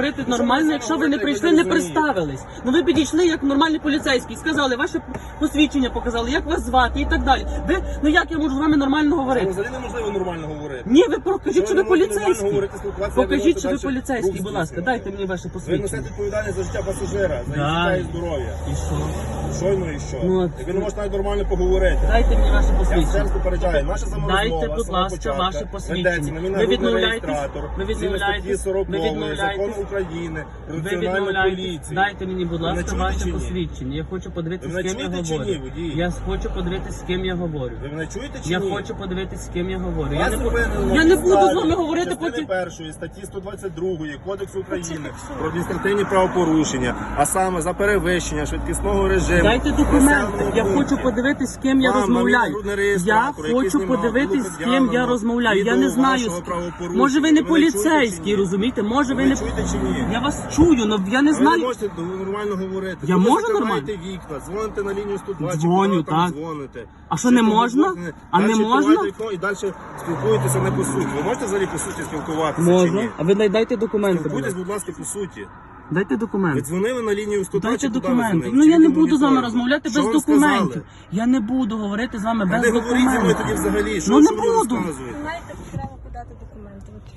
Говорити нормально, якщо ви не прийшли, не представились. Ну ви підійшли як нормальний поліцейський, сказали, ваше посвідчення показали, як вас звати і так далі. Ви ну як я можу з вами нормально говорити? взагалі неможливо нормально говорити. Ні, ви покажіть, що ви поліцейський. Покажіть, що ви поліцейський, будь ласка, дайте мені ваше Ви несете відповідальність за життя пасажира, за Да. життя і здоров'я. І що? Щойно і що? Ну, от- І ви не можете навіть нормально поговорити. Дайте мені ваше Я посвідчення. попереджаю, наша Дайте, будь ласка, ваше посвідчення. Ви відмовляєтесь? Ви відмовляєтесь? Ви відмовляєтесь? України Ви національну відмовляєтесь? поліцію. Дайте мені, будь ласка, чуєте ваше чи ні? посвідчення. Я хочу подивитися, Ви з ким я чуєте чи ні, говорю. водій? Я хочу подивитися, з ким я говорю. Ви мене чуєте чи Я ні? хочу подивитися, з ким я говорю. Я Вас не, бу- я на не буду з вами говорити частини потім. першої статті 122 Кодексу України про адміністративні правопорушення, а саме за перевищення швидкісного режиму. Дайте документи. населеного Я пункту. хочу подивитись, з ким я Вам розмовляю. Я реєстратор, який хочу знімав, подивитись, було з ким я пред'явлено розмовляю. Я не відео знаю. вашого з- правопорушення. Може ви не Ви чуєте чи поліцейський, розумієте? Може ви Ви не чуєте чи ні? я вас чую, але я не Ви не знаю. можете нормально говорити. Я Ви можу закриваєте вікна, дзвоните на лінію 102, чи Дзвоню, куди ви там так. дзвоните. А що, не ви можна? дзвоните, А не можна? відкриваєте вікно І далі спілкуєтеся не по суті. Ви можете взагалі по суті спілкуватися чи Можна. А ви дай- дайте документи. будь Спілкуйтесь, ласка. будь ласка, по суті. Дайте Ви документи. дзвонили на лінію 102, Дайте куди ви документи. дзвонили? Ну Чи я не буду з вами розмовляти Що без вам документів. Я не буду говорити з вами Та без Не говоріть зі мною тоді документів. взагалі, що Ну ви не що мені буду. розказуєте? Знаєте,